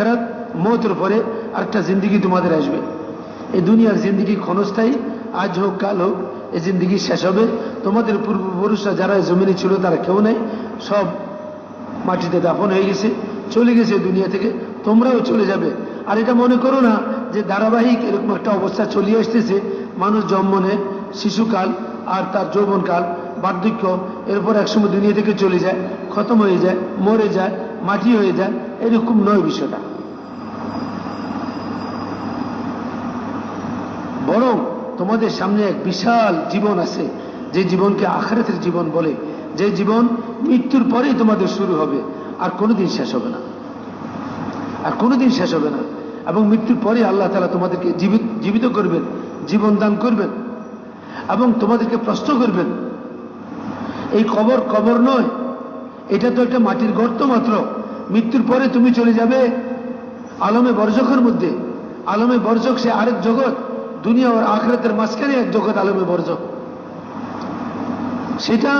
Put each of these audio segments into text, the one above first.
আখরাত, মতের পরে আরেকটা জিন্দিগি তোমাদের আসবে। এই দুনিয়ার জিন্দিগি ক্ষণস্থায়ী, আজ হোক, কাল হোক, এই জিন্দিগি শেষ হবে। তোমাদের পূর্বপুরুষরা যারা জমিনে ছিল, তারা কেউ নেই। সব মাটিতে দাফন হয়ে গেছে, চলে গেছে দুনিয়া থেকে। তোমরাও চলে যাবে। আর এটা মনে করো না যে ধারাবাহিক এরকম একটা অবস্থা চলিয়ে আসতেছে। মানুষ জন্ম নেয় শিশুকাল আর তার যৌবনকাল, বার্ধক্য, এরপর একসময় দুনিয়া থেকে চলে যায়, খতম হয়ে যায়, মরে যায়, মাটি হয়ে যায়, এরকম নয় বিষয়টা। বরং তোমাদের সামনে এক বিশাল জীবন আছে, যে জীবনকে আখারাতের জীবন বলে, যে জীবন মৃত্যুর পরেই তোমাদের শুরু হবে, আর কোনোদিন শেষ হবে না। আর কোনোদিন শেষ হবে না। এবং মৃত্যুর পরে আল্লাহ তালা তোমাদেরকে জীবিত জীবিত করবেন, জীবন দান করবেন, এবং তোমাদেরকে প্রশ্ন করবেন, এই কবর কবর নয়, এটা তো একটা মাটির গর্ত মাত্র, মৃত্যুর পরে তুমি চলে যাবে আলমে বর্জকের মধ্যে, আলমে বর্জক সে আরেক জগৎ দুনিয়া ওর আখরাতের মাঝখানে এক জগৎ আলমে বর্জক সেটা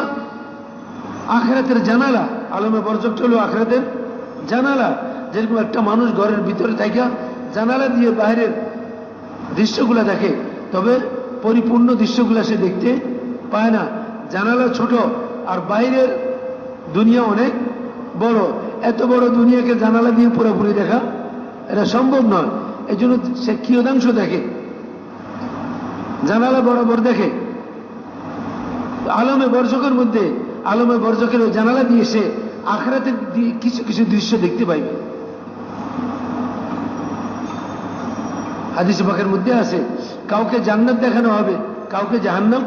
আখরাতের জানালা, আলমে বর্জকটা হলো আখরাতের জানালা। যেরকম একটা মানুষ ঘরের ভিতরে থাকা জানালা দিয়ে বাইরের দৃশ্যগুলা দেখে, তবে পরিপূর্ণ দৃশ্যগুলা সে দেখতে পায় না। জানালা ছোট আর বাইরের দুনিয়া অনেক বড়। এত বড় দুনিয়াকে জানালা দিয়ে পুরোপুরি দেখা, এটা সম্ভব নয়। এই জন্য সে কিয়দাংশ দেখে। জানালা বরাবর দেখে। আলমে বর্ষকের মধ্যে, আলমে বর্ষকের ওই জানালা দিয়ে সে আখড়াতে কিছু কিছু দৃশ্য দেখতে পাইবে। হাদিস পাখের মধ্যে আছে, কাউকে জান্নাত দেখানো হবে, কাউকে জাহান্নাম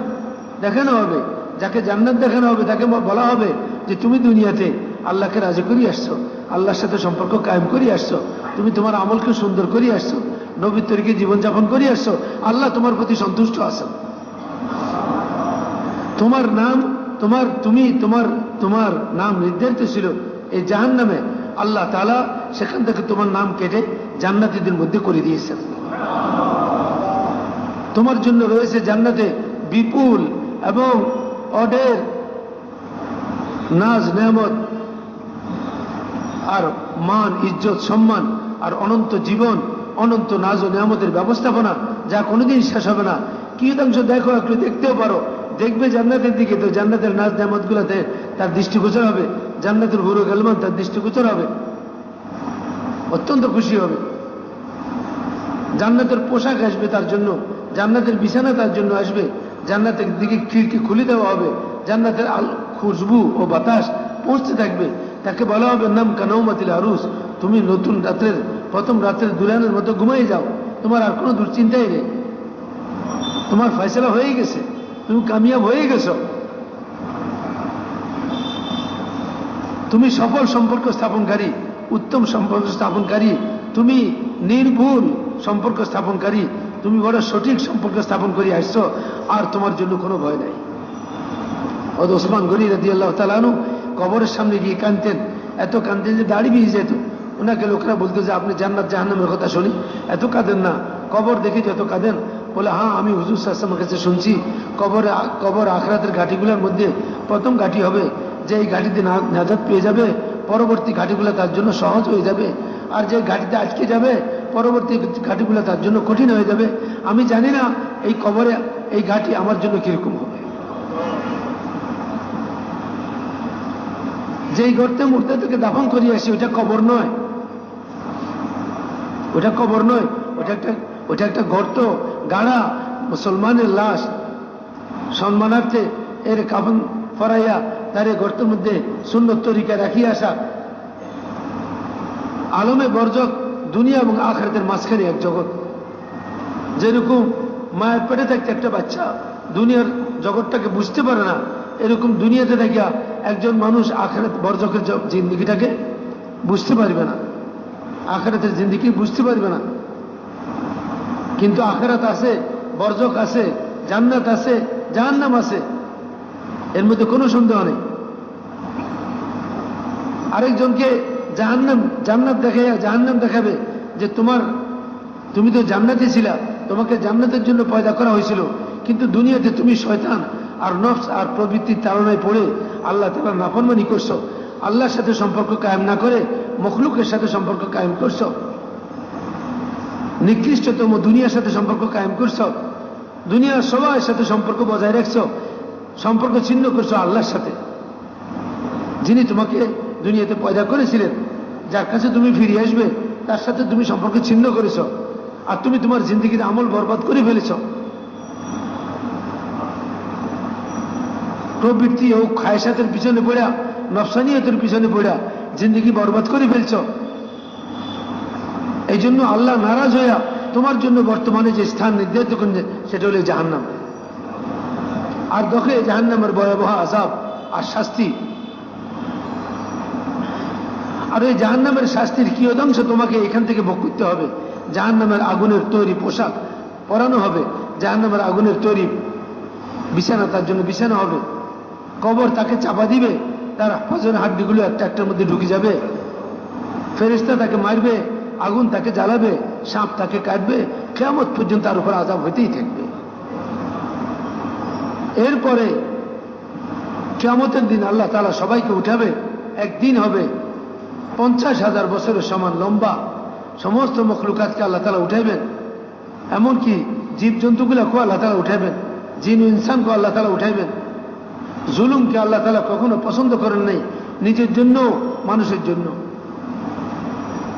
দেখানো হবে, যাকে জান্নাত দেখানো হবে, তাকে বলা হবে যে তুমি দুনিয়াতে আল্লাহকে রাজি করিয়ে আসছো আল্লাহর সাথে সম্পর্ক কায়েম করিয়ে আসছো তুমি তোমার আমলকে সুন্দর করিয়ে আসছো নবীর তরিকে জীবনযাপন করিয়ে আসছো, আল্লাহ তোমার প্রতি সন্তুষ্ট আছেন। তোমার নাম, তোমার, তুমি, তোমার তোমার নাম নির্ধারিত ছিল এই জাহান নামে আল্লাহ তালা সেখান থেকে তোমার নাম কেটে জান্নাতিদের মধ্যে করে দিয়েছেন। তোমার জন্য রয়েছে জান্নাতে বিপুল এবং অডের নাজ নেমত আর মান, ইজ্জত, সম্মান আর অনন্ত জীবন অনন্ত নাজ ও নিয়ামতের ব্যবস্থাপনা, যা কোনোদিন শেষ হবে না। কিয়দাংশ দেখো, একটু দেখতেও পারো। দেখবে জান্নাতের দিকে, তো জান্নাতের নাচ নিয়ামত গুলাতে তার দৃষ্টিগোচর হবে। জান্নাতের হুরু গেলমান তার দৃষ্টিগোচর হবে। অত্যন্ত খুশি হবে। জান্নাতের পোশাক আসবে তার জন্য, জান্নাতের বিছানা তার জন্য আসবে। জান্নাতের দিকে খিড়কি খুলে দেওয়া হবে। জান্নাতের আল খুশবু ও বাতাস পৌঁছতে থাকবে। তাকে বলা হবে নাম কানৌমাতিল আরুস তুমি নতুন রাত্রের প্রথম রাত্রের দুলানের মতো ঘুমাই যাও। তোমার আর কোনো দুশ্চিন্তাই নেই। তোমার ফয়সলা হয়ে গেছে। তুমি কামিয়াব হয়ে গেছ। তুমি সফল সম্পর্ক স্থাপনকারী, উত্তম সম্পর্ক স্থাপনকারী, তুমি নির্ভুল সম্পর্ক স্থাপনকারী, তুমি বড় সঠিক সম্পর্ক স্থাপন করে আসছো, আর তোমার জন্য কোনো ভয় নাই। ওসমান গনি রাদি আল্লাহ তালানু কবরের সামনে গিয়ে কানতেন এত কানতেন যে দাড়ি ভিজে যেত। ওনাকে লোকরা বলতো যে, আপনি জান্নাত জাহান্নামের কথা শুনি। এত কাঁদেন না। কবর দেখে যত কাঁদেন, বলে হ্যাঁ আমি হুজুর সাহসামের কাছে শুনছি। কবরে কবর আখরাতের ঘাটিগুলোর মধ্যে প্রথম ঘাটি হবে। যে এই ঘাটিতে নাজাদ পেয়ে যাবে, পরবর্তী ঘাটিগুলো তার জন্য সহজ হয়ে যাবে। আর যে ঘাটিতে আটকে যাবে, পরবর্তী ঘাটিগুলো তার জন্য কঠিন হয়ে যাবে। আমি জানি না এই কবরে এই ঘাটি আমার জন্য কীরকম হবে। যেই গর্তে থেকে দাফন করিয়ে আসি ওটা কবর নয়। ওটা কবর নয়, ওটা একটা ওটা একটা গর্ত, গাড়া, মুসলমানের লাশ। সম্মানার্থে এর কাফন ফরাইয়া তার এই গর্তের মধ্যে সুন্দর তরিকা রাখিয়ে আসা। আলমে বর্জক দুনিয়া এবং আখরাতের মাঝখানে এক জগৎ। যেরকম মায়ের পেটে থাকতে একটা বাচ্চা, দুনিয়ার জগৎটাকে বুঝতে পারে না, এরকম দুনিয়াতে দেখিয়া একজন মানুষ আখরাত বর্জকের জিন্দিগিটাকে বুঝতে পারবে না। আখরাতের জিন্দিগি বুঝতে পারবে না। কিন্তু আখরাত আছে, বর্জক আছে, জান্নাত আছে, জাহান্নাম আছে। এর মধ্যে কোনো সন্দেহ নেই। আরেকজনকে জাহান্নাম, জান্নাত দেখে জাহান্নাম দেখাবে যে তোমার, তুমি তো জান্নাতে ছিলা, তোমাকে জান্নাতের জন্য পয়দা করা হয়েছিল। কিন্তু দুনিয়াতে তুমি শয়তান আর নফস আর প্রবৃত্তির তাড়নায় পড়ে আল্লাহ তালা নাফরমানি করছ। আল্লাহর সাথে সম্পর্ক কায়েম না করে মখলুকের সাথে সম্পর্ক কায়েম করছ? নিকৃষ্টতম দুনিয়ার সাথে সম্পর্ক কায়েম করছ? দুনিয়ার সবার সাথে সম্পর্ক বজায় রাখছ? সম্পর্ক ছিন্ন করছ আল্লাহর সাথে? যিনি তোমাকে দুনিয়াতে পয়দা করেছিলেন, যার কাছে তুমি ফিরে আসবে, তার সাথে তুমি সম্পর্ক ছিন্ন করেছ আর তুমি তোমার জিন্দগির আমল বরবাদ করে ফেলেছ। প্রবৃত্তি ও খায়সাতের পিছনে পড়া নফসানিয়তের পিছনে পড়া জিন্দগি বরবাদ করে ফেলছ। এই জন্য আল্লাহ নারাজ হইয়া তোমার জন্য বর্তমানে যে স্থান নির্ধারিত করেন সেটা হলো জাহান্নাম। আর দখে জাহান্নামের ভয়াবহ আজাব আর শাস্তি। আর ওই জাহান্নামের শাস্তির কি অংশ তোমাকে এখান থেকে ভোগ করতে হবে? জাহান্নামের আগুনের তৈরি পোশাক পরানো হবে। জাহান্নামের আগুনের তৈরি বিছানা, তার জন্য বিছানা হবে। কবর তাকে চাপা দিবে। তার হজের হাড্ডিগুলো একটা একটার মধ্যে ঢুকে যাবে। ফেরিস্তা তাকে মারবে, আগুন তাকে জ্বালাবে, সাপ তাকে কাটবে কেমন পর্যন্ত তার উপর আজাব হইতেই থাকবে। এরপরে কেমতের দিন আল্লাহ তালা সবাইকে উঠাবে। একদিন হবে পঞ্চাশ হাজার বছরের সমান লম্বা সমস্ত মখলুকাতকে আল্লাহ তালা উঠাইবেন। এমনকি জীবজন্তুগুলাকেও আল্লাহ তালা উঠাইবেন। জিন ইনসানকে আল্লাহ তালা উঠাইবেন। জুলুমকে আল্লাহ তালা কখনো পছন্দ করেন নাই নিজের জন্য, মানুষের জন্য।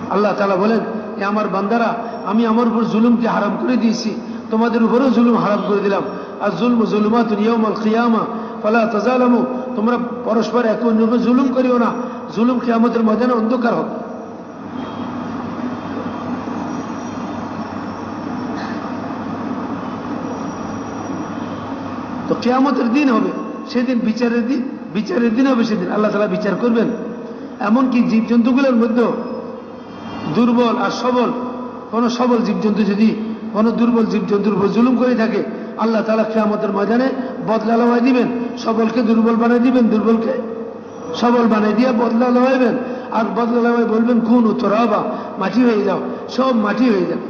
আল্লাহ তালা বলেন, এ আমার বান্দারা, আমি আমার উপর জুলুমকে হারাম করে দিয়েছি। তোমাদের উপরেও জুলুম হারাম করে দিলাম। আর জুলম জুলুমাত নিয়মল খিয়ামা ফলা তাজালামু। তোমরা পরস্পর এক অন্যকে জুলুম করিও না। জুলুম আমাদের ময়দানে অন্ধকার হবে তো কেয়ামতের দিন হবে। সেদিন বিচারের দিন বিচারের দিন হবে সেদিন। আল্লাহ তালা বিচার করবেন। এমনকি জীবজন্তুগুলোর মধ্যে দুর্বল আর সবল, কোন সবল জীবজন্তু যদি, কোন দুর্বল জীবজন্তুর উপর জুলুম করে থাকে, আল্লাহ তালা খেয়ামতের ময়দানে বদলা লওয়াই দিবেন। সবলকে দুর্বল বানাই দিবেন, দুর্বলকে সবল বানাই দিয়ে বদলা লওয়াইবেন। আর বদলা লওয়াই বলবেন, কোন উত্তর হবা মাটি হয়ে যাও, সব মাটি হয়ে যাবে।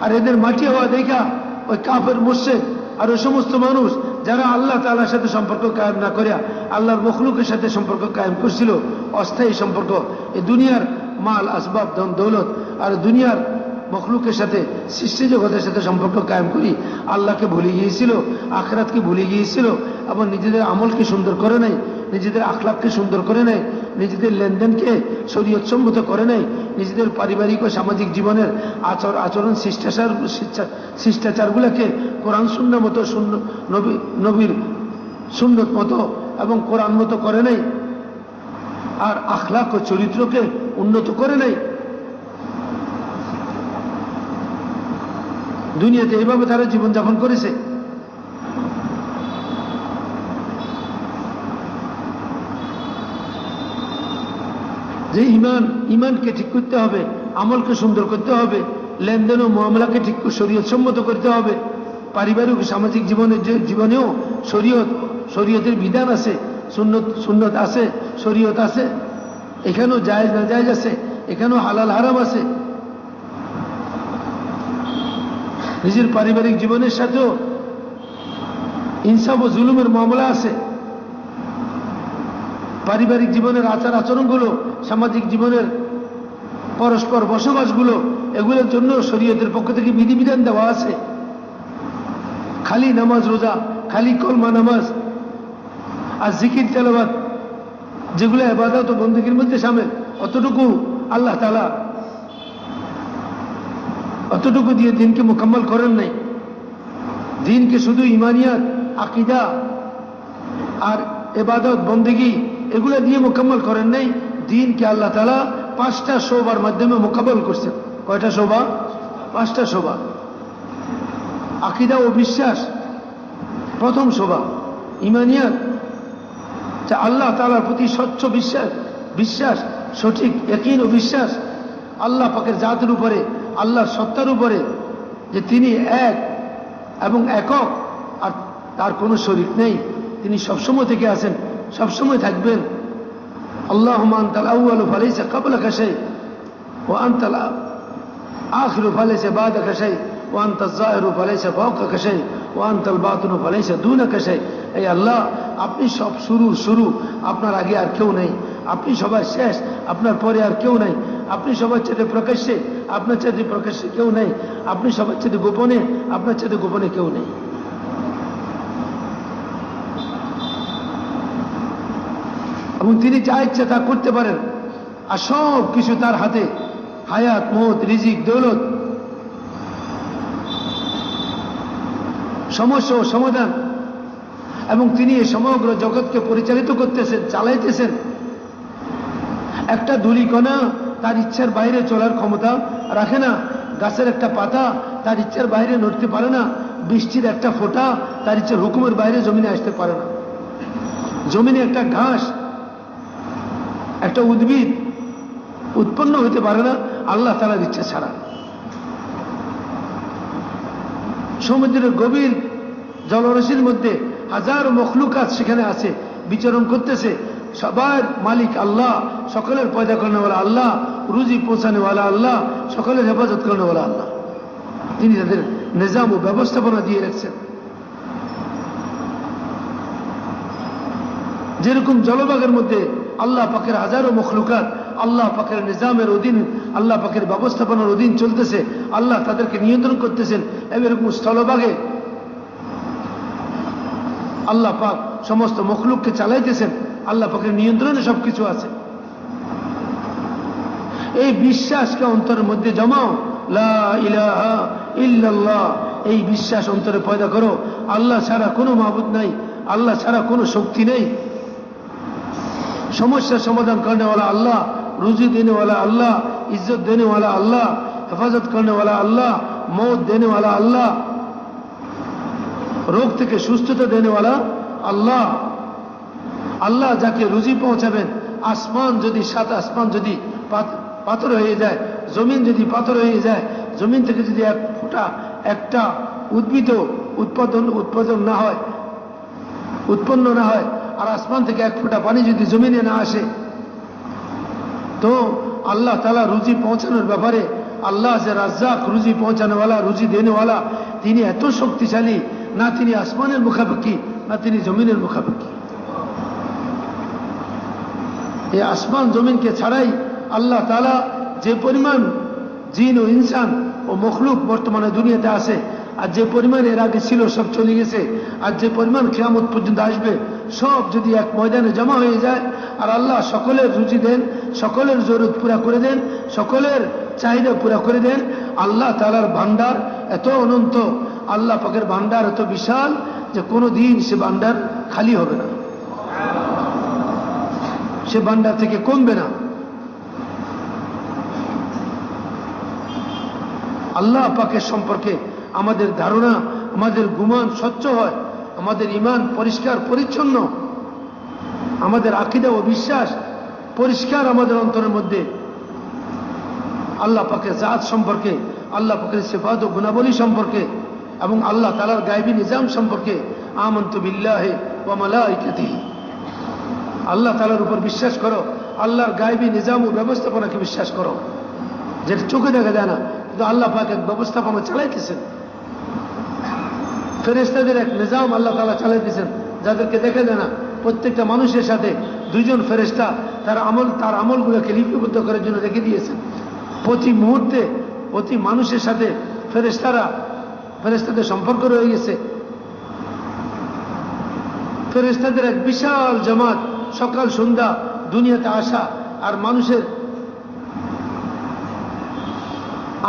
আর এদের মাটি হওয়া দেখা ওই কাফের মোর্শেদ আর ওই সমস্ত মানুষ যারা আল্লাহ তালার সাথে সম্পর্ক কায়েম না করিয়া আল্লাহর মখলুকের সাথে সম্পর্ক কায়েম করছিল, অস্থায়ী সম্পর্ক, এই দুনিয়ার মাল, আসবাব, ধন, দৌলত আর দুনিয়ার মখলুকের সাথে সৃষ্টি জগতের সাথে সম্পর্ক কায়েম করি, আল্লাহকে ভুলে গিয়েছিল, আখরাতকে ভুলে গিয়েছিল, এবং নিজেদের আমলকে সুন্দর করে নাই নিজেদের আখলাককে সুন্দর করে নেয়, নিজেদের লেনদেনকে শরীয়ৎসম্মত করে নেয়, নিজেদের পারিবারিক ও সামাজিক জীবনের আচর আচরণ শিষ্টাচার শিষ্টাচারগুলোকে কোরআন শূন্য মতো শূন্য নবী নবীর সুন্নত মতো এবং কোরআন মতো করে নেই আর আখলাক ও চরিত্রকে উন্নত করে নেই দুনিয়াতে এইভাবে তারা জীবনযাপন করেছে। যে ইমান, ইমানকে ঠিক করতে হবে, আমলকে সুন্দর করতে হবে, লেনদেন ও মামলাকে ঠিক শরীয়ত সম্মত করতে হবে, পারিবারিক সামাজিক জীবনের জীবনেও শরীয়ত, শরীয়তের বিধান আছে, সুন্নত সুন্নত আছে, শরীয়ত আছে, এখানেও জায়জ না জায়জ আছে, এখানেও হালাল হারাম আছে। নিজের পারিবারিক জীবনের সাথেও ইনসাফ ও জুলুমের মামলা আছে। পারিবারিক জীবনের আচার আচরণগুলো, সামাজিক জীবনের পরস্পর বসবাসগুলো, এগুলোর জন্য শরীয়তের পক্ষ থেকে বিধিবিধান দেওয়া আছে। খালি নামাজ রোজা, খালি কলমা নামাজ, আর জিকির তেলাবাদ যেগুলো এবাদত ও বন্দুকের মধ্যে সামিল, অতটুকু আল্লাহ তালা অতটুকু দিয়ে দিনকে মোকাম্মল করেন নাই। দিনকে শুধু ইমানিয়াত, আকিদা আর এবাদত বন্দেগি এগুলো দিয়ে মোকাম্মল করেন নাই। দিনকে আল্লাহ তালা পাঁচটা শোবার মাধ্যমে মোকাবল করছেন। কয়টা শোভা পাঁচটা শোভা আকিদা ও বিশ্বাস, প্রথম শোভা ইমানিয়াত, যা আল্লাহ তালার প্রতি স্বচ্ছ বিশ্বাস বিশ্বাস, সঠিক একই ও বিশ্বাস। আল্লাহ পাকের জাতের উপরে, আল্লাহর সত্তার উপরে, যে তিনি এক এবং একক, আর তার কোনো শরীর নেই। তিনি সবসময় থেকে আছেন। সবসময় থাকবেন। আল্লাহ আন্তাল আউআল ফালাইসা কাবলা কাশাই ও আন্তাল আখির ফালাইসা বাদ কাশাই ও আন্তাল জাহের ফালাইসা ফাউকা কাশাই ওয়ান্তাল বাতুনু ফলাইছে দু না কাশাই এই আল্লাহ, আপনি সব শুরু শুরু, আপনার আগে আর কেউ নেই। আপনি সবার শেষ, আপনার পরে আর কেউ নাই। আপনি সবার চাইতে প্রকাশ্যে, আপনার চাইতে প্রকাশ্যে কেউ নেই। আপনি সবার চাইতে গোপনে, আপনার চাইতে গোপনে কেউ নেই। এবং তিনি যা ইচ্ছা তা করতে পারেন। আর সব কিছু তার হাতে। হায়াত মত রিজিক, দৌলত। সমস্যা ও সমাধান। এবং তিনি এই সমগ্র জগৎকে পরিচালিত করতেছেন, চালাইতেছেন। একটা ধুলিকণা তার ইচ্ছার বাইরে চলার ক্ষমতা রাখে না। গাছের একটা পাতা তার ইচ্ছার বাইরে নড়তে পারে না। বৃষ্টির একটা ফোঁটা তার ইচ্ছার হুকুমের বাইরে জমিনে আসতে পারে না। জমিনে একটা ঘাস একটা উদ্ভিদ উৎপন্ন হইতে পারে না, আল্লাহ তালার ইচ্ছা ছাড়া। সমুদ্রের গভীর জলরাশির মধ্যে হাজার মখলুকাত সেখানে আছে, বিচরণ করতেছে। সবার মালিক আল্লাহ, সকলের পয়দা করেনেওয়ালা আল্লাহ, রুজি পৌঁছানেওয়ালা আল্লাহ, সকলের হেফাজত করেনেওয়ালা আল্লাহ। তিনি তাদের নিজাম ও ব্যবস্থাপনা দিয়ে রাখছেন। যেরকম জলবাগের মধ্যে আল্লাহ পাকের হাজারো মখলুকাত, আল্লাহ পাকের নিজামের অধীন, আল্লাহ পাকের ব্যবস্থাপনার অধীন চলতেছে। আল্লাহ তাদেরকে নিয়ন্ত্রণ করতেছেন। এরকম স্থলভাগে আল্লাহ পাক সমস্ত মখলুককে চালাইতেছেন। আল্লাহ পাকের নিয়ন্ত্রণে সবকিছু আছে। এই বিশ্বাসকে অন্তরের মধ্যে জমাও। ইল্লাল্লাহ। এই বিশ্বাস অন্তরে পয়দা করো। আল্লাহ ছাড়া কোনো মাহবুদ নাই। আল্লাহ ছাড়া কোনো শক্তি নেই। সমস্যার সমাধান করেনেওয়ালা আল্লাহ, রুজি দেনেওয়ালা আল্লাহ, ইজ্জত দেনেওয়ালা আল্লাহ, হেফাজত করেনেওয়ালা আল্লাহ মৌত দেনেওয়ালা আল্লাহ, রোগ থেকে সুস্থতা দেনেওয়ালা আল্লাহ। আল্লাহ যাকে রুজি পৌঁছাবেন, আসমান যদি সাত আসমান যদি পাথর হয়ে যায়, জমিন যদি পাথর হয়ে যায়, জমিন থেকে যদি এক ফোঁটা, একটা উদ্ভিদ উৎপাদন উৎপাদন না হয়, উৎপন্ন না হয় আর আসমান থেকে এক ফোঁটা পানি যদি জমিনে না আসে, তো আল্লাহ তালা রুজি পৌঁছানোর ব্যাপারে আল্লাহ যে রাজ্জাক রুজি পৌঁছানোওয়ালা, রুজি দেনেওয়ালা, তিনি এত শক্তিশালী, না তিনি আসমানের মুখাপেক্ষি, না তিনি জমিনের মুখাপেক্ষি। এই আসমান জমিনকে ছাড়াই আল্লাহ তালা যে পরিমাণ জিন ও ইনসান ও মখলুক বর্তমানে দুনিয়াতে আছে আর যে পরিমাণ এর আগে ছিল সব চলে গেছে, আর যে পরিমাণ খেয়ামত পর্যন্ত আসবে, সব যদি এক ময়দানে জমা হয়ে যায়, আর আল্লাহ সকলের রুচি দেন, সকলের জরুরত পুরা করে দেন, সকলের চাহিদা পুরা করে দেন, আল্লাহ তালার ভান্ডার এত অনন্ত, আল্লাহ পাকের ভান্ডার এত বিশাল যে কোনো দিন সে ভান্ডার খালি হবে না। সে ভান্ডার থেকে কমবে না। আল্লাহ পাকের সম্পর্কে আমাদের ধারণা, আমাদের গুমান স্বচ্ছ হয়, আমাদের ইমান পরিষ্কার, পরিচ্ছন্ন, আমাদের আকিদা ও বিশ্বাস পরিষ্কার আমাদের অন্তরের মধ্যে। আল্লাহ পাকের জাত সম্পর্কে, আল্লাহ পাকের সেফাত ও গুণাবলী সম্পর্কে এবং আল্লাহ তালার গাইবী নিজাম সম্পর্কে আমন্ত বিল্লাহে আল্লাহ তালার উপর বিশ্বাস করো, আল্লাহর গাইবী নিজাম ও ব্যবস্থাপনাকে বিশ্বাস করো। যেটা চোখে দেখা যায় না, কিন্তু আল্লাহ পাক এক ব্যবস্থাপনা চালাইতেছেন। ফেরেস্তাদের এক নিজাম আল্লাহ তালা চালাইতেছেন যাদেরকে দেখা যায় না, প্রত্যেকটা মানুষের সাথে দুইজন ফেরেস্তা তার আমল, তার আমলগুলোকে লিপিবদ্ধ করার জন্য রেখে দিয়েছেন। প্রতি মুহূর্তে প্রতি মানুষের সাথে ফেরেস্তারা ফেরেস্তাদের সম্পর্ক রয়ে গেছে। ফেরেস্তাদের এক বিশাল জামাত সকাল, সন্ধ্যা, দুনিয়াতে আসা আর মানুষের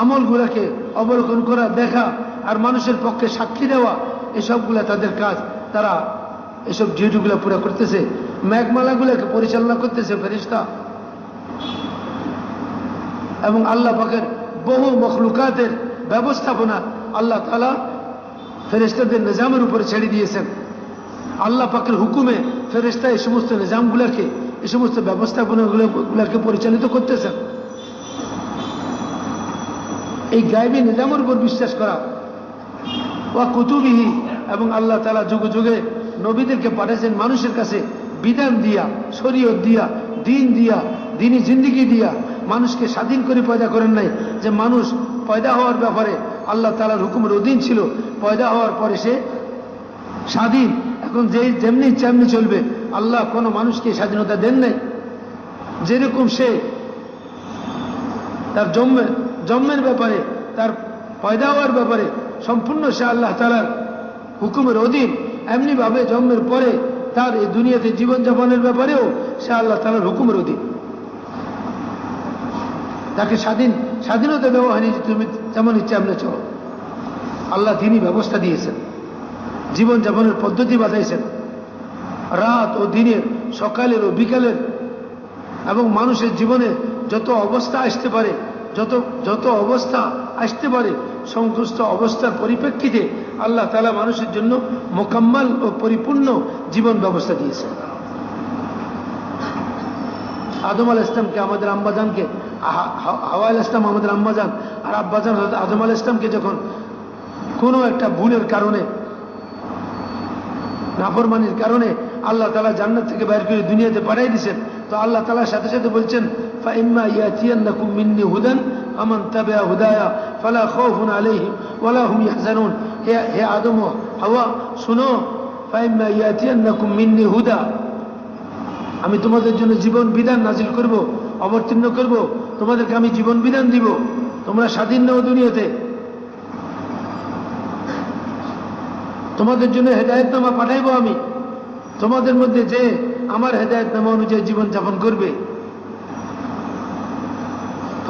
আমলগুলাকে অবলোকন করা, দেখা আর মানুষের পক্ষে সাক্ষী দেওয়া, এসবগুলা তাদের কাজ। তারা এসব ডিউটিগুলো পুরো করতেছে। মেঘমালাগুলোকে পরিচালনা করতেছে ফেরিস্তা এবং আল্লাহ পাকের বহু মখলুকাতের ব্যবস্থাপনা আল্লাহ তালা ফেরেস্তাদের নিজামের উপরে ছেড়ে দিয়েছেন। আল্লাহ পাকের হুকুমে ফেরেস্তা এই সমস্ত নিজামগুলোকে, এই সমস্ত ব্যবস্থাপনাগুলোকে পরিচালিত করতেছেন। এই গাইবী নিজামের উপর বিশ্বাস করা। ওয়া কুতুবিহি, এবং আল্লাহ তালা যুগে যুগে নবীদেরকে পাঠাইছেন মানুষের কাছে বিধান দিয়া, শরীয়ত দিয়া, দিন দিয়া দিনই জিন্দিগি দিয়া। মানুষকে স্বাধীন করে পয়দা করেন নাই যে মানুষ পয়দা হওয়ার ব্যাপারে আল্লাহ তালার হুকুমের অধীন ছিল, পয়দা হওয়ার পরে সে স্বাধীন। এখন যেই যেমনি তেমনি চলবে, আল্লাহ কোনো মানুষকে স্বাধীনতা দেন নাই। যেরকম সে তার জন্মের জন্মের ব্যাপারে, তার পয়দা হওয়ার ব্যাপারে সম্পূর্ণ সে আল্লাহ তালার হুকুমের অধীন। এমনিভাবে জন্মের পরে তার এই দুনিয়াতে জীবনযাপনের ব্যাপারেও সে আল্লাহ তালার হুকুমের অধীন। তাকে স্বাধীন, স্বাধীনতা যে তুমি যেমন ইচ্ছে এমনি চলো। আল্লাহ তিনি ব্যবস্থা দিয়েছেন। জীবনযাপনের পদ্ধতি বাতাইছেন রাত ও দিনের, সকালের ও বিকালের এবং মানুষের জীবনে যত অবস্থা আসতে পারে যত যত অবস্থা আসতে পারে সংশ্লিষ্ট অবস্থার পরিপ্রেক্ষিতে আল্লাহ তালা মানুষের জন্য মোকাম্মাল ও পরিপূর্ণ জীবন ব্যবস্থা দিয়েছেন। আদম আল ইসলামকে আমাদের আম্বাজানকে হাওয়া আল ইসলাম আমাদের আম্বাজান আর আব্বাজান আদম আল ইসলামকে যখন কোনো একটা ভুলের কারণে, নাফরমানির কারণে আল্লাহ তালা জান্নাত থেকে বাইর করে দুনিয়াতে পাঠাই দিয়েছেন, তো আল্লাহ তালার সাথে সাথে বলছেন ইয়াতিয়ান্নাকুম মিন্নি হুদান আমান তাবিয়া হুদায়া ফালা খাউফুন আলাইহিম ওয়ালা হুম ইয়াহজানুন হে হে আদম ও হাওয়া, শুনো ফাইম্মা ইয়াতিয়ান্নাকুম মিন্নি হুদা আমি তোমাদের জন্য জীবন বিধান নাজিল করব, অবতীর্ণ করব, তোমাদেরকে আমি জীবন বিধান দিব, তোমরা স্বাধীন নও দুনিয়াতে। তোমাদের জন্য হেদায়তনামা পাঠাইব আমি। তোমাদের মধ্যে যে আমার হেদায়তনামা অনুযায়ী জীবন যাপন করবে।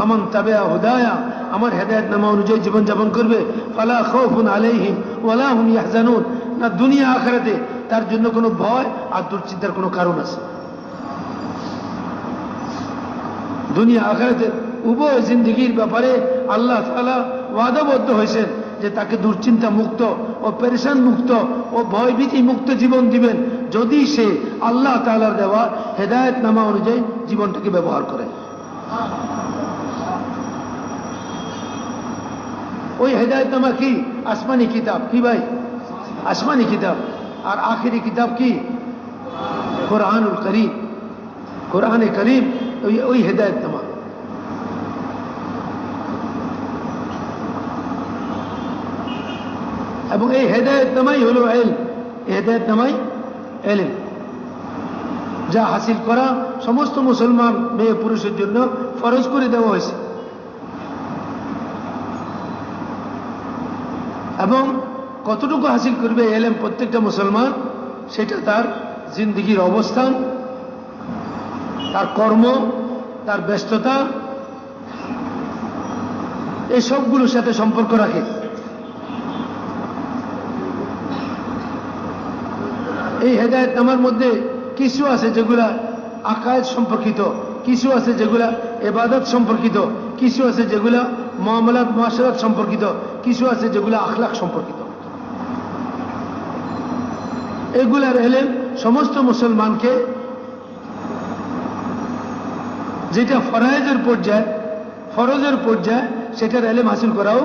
ফামান তাবেয়া হুদায়া, আমার হেদায়তনামা অনুযায়ী জীবন যাপন করবে। ফালা খৌফুন আলাইহিম ওয়ালা হুম ইয়াহজানুন। না দুনিয়া আখরাতে তার জন্য কোনো ভয় আর দুশ্চিন্তার কোনো কারণ আছে। দুনিয়া আখরাতের উভয় জিন্দিগির ব্যাপারে আল্লাহ তালা ওয়াদাবদ্ধ হয়েছেন যে তাকে দুশ্চিন্তা মুক্ত ও পেরেশান মুক্ত ও ভয়ভীতি মুক্ত জীবন দিবেন যদি সে আল্লাহ তালার দেওয়া হেদায়ত নামা অনুযায়ী জীবনটাকে ব্যবহার করে। ওই হেদায়ত নামা কি? আসমানি কিতাব। কি ভাই? আসমানি কিতাব। আর আখেরি কিতাব কি? কোরআনুল করিম। কোরআনে করিম ওই ওই হেদায়ত নামা। এবং এই হেদায়ত নামাই হল এল। হেদায়ত নামাই এলেন। যা হাসিল করা সমস্ত মুসলমান মেয়ে পুরুষের জন্য ফরজ করে দেওয়া হয়েছে। এবং কতটুকু হাসিল করবে এলেম প্রত্যেকটা মুসলমান, সেটা তার জিন্দগির অবস্থান, তার কর্ম, তার ব্যস্ততা, এই সবগুলোর সাথে সম্পর্ক রাখে। এই হেদায়ত নামার মধ্যে কিছু আছে যেগুলা আকায়ত সম্পর্কিত, কিছু আছে যেগুলা এবাদত সম্পর্কিত, কিছু আছে যেগুলা মামলাত, মাসরাত সম্পর্কিত কিছু আছে যেগুলা আখলাক সম্পর্কিত। এগুলার এলেম সমস্ত মুসলমানকে যেটা ফরায়েজের পর্যায়ে, ফরজের পর্যায়ে সেটার এলেম হাসিল করাও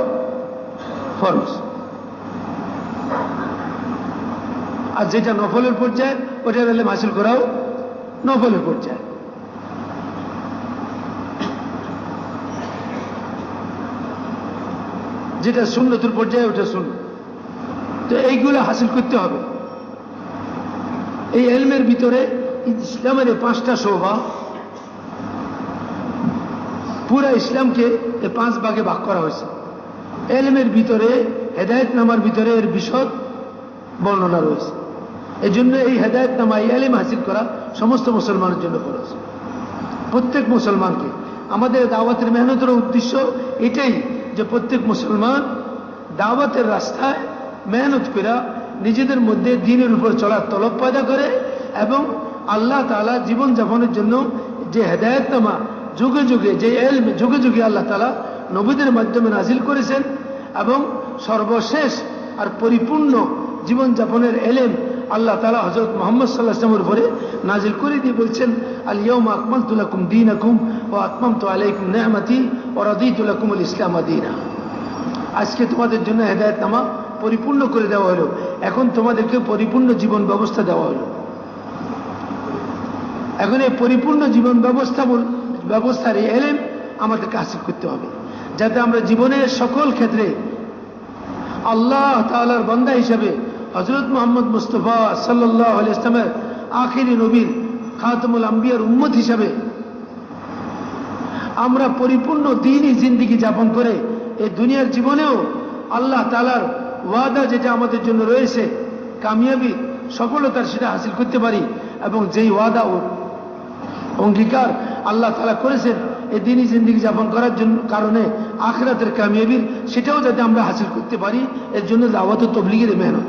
ফরজ। আর যেটা নফলের পর্যায়ে, ওটার এলেম হাসিল করাও নফলের পর্যায়ে। যেটা শূন্যতুর পর্যায়ে, ওটা শূন্য তো এইগুলো হাসিল করতে হবে। এই এলমের ভিতরে ইসলামের এই পাঁচটা শোভা, পুরা ইসলামকে এই পাঁচ ভাগে ভাগ করা হয়েছে। এলমের ভিতরে, হেদায়ত নামার ভিতরে এর বিশদ বর্ণনা রয়েছে। এই জন্য এই হেদায়ত নামা এলেম হাসিল করা সমস্ত মুসলমানের জন্য খরচ প্রত্যেক মুসলমানকে। আমাদের দাওয়াতের মেহনতের উদ্দেশ্য এটাই যে প্রত্যেক মুসলমান দাওয়াতের রাস্তায় মেহনত করা নিজেদের মধ্যে দিনের উপর চলার তলব পয়দা করে এবং আল্লাহ তালা জীবনযাপনের জন্য যে হেদায়তনামা যুগে যুগে, যে এল যুগে যুগে আল্লাহ তালা নবীদের মাধ্যমে নাজিল করেছেন এবং সর্বশেষ আর পরিপূর্ণ জীবনযাপনের এলেম আল্লাহ তালা হজরত মোহাম্মদ সাল্লাহ ইসলামের উপরে নাজিল করে দিয়ে বলছেন আলিয়ম আকমাল তুলাকুম দিন আকুম ও আকমাম তো আলাইকুম নেহমাতি ও রদি তুলাকুম ইসলাম দিনা। আজকে তোমাদের জন্য হেদায়তনামা পরিপূর্ণ করে দেওয়া হলো। এখন তোমাদেরকে পরিপূর্ণ জীবন ব্যবস্থা দেওয়া হলো। এখন এই পরিপূর্ণ জীবন ব্যবস্থা ব্যবস্থার এই এলেম আমাদেরকে হাসিল করতে হবে, যাতে আমরা জীবনের সকল ক্ষেত্রে আল্লাহ তাআলার বন্দা হিসাবে হজরত মোহাম্মদ মুস্তফা সাল্লাহ ইসলামের আখিরি নবীর খাতমুল আম্বিয়ার উম্মত হিসাবে আমরা পরিপূর্ণ দিনই জিন্দিগি যাপন করে এই দুনিয়ার জীবনেও আল্লাহ তালার ওয়াদা যেটা আমাদের জন্য রয়েছে, কামিয়াবি সফলতার সেটা হাসিল করতে পারি এবং যেই ওয়াদা ও অঙ্গীকার আল্লাহ তালা করেছেন এই দিনই জিন্দিগি যাপন করার জন্য কারণে আখরাতের কামিয়াবির সেটাও যাতে আমরা হাসিল করতে পারি, এর জন্য দাওয়াত তবলিগের মেহনত।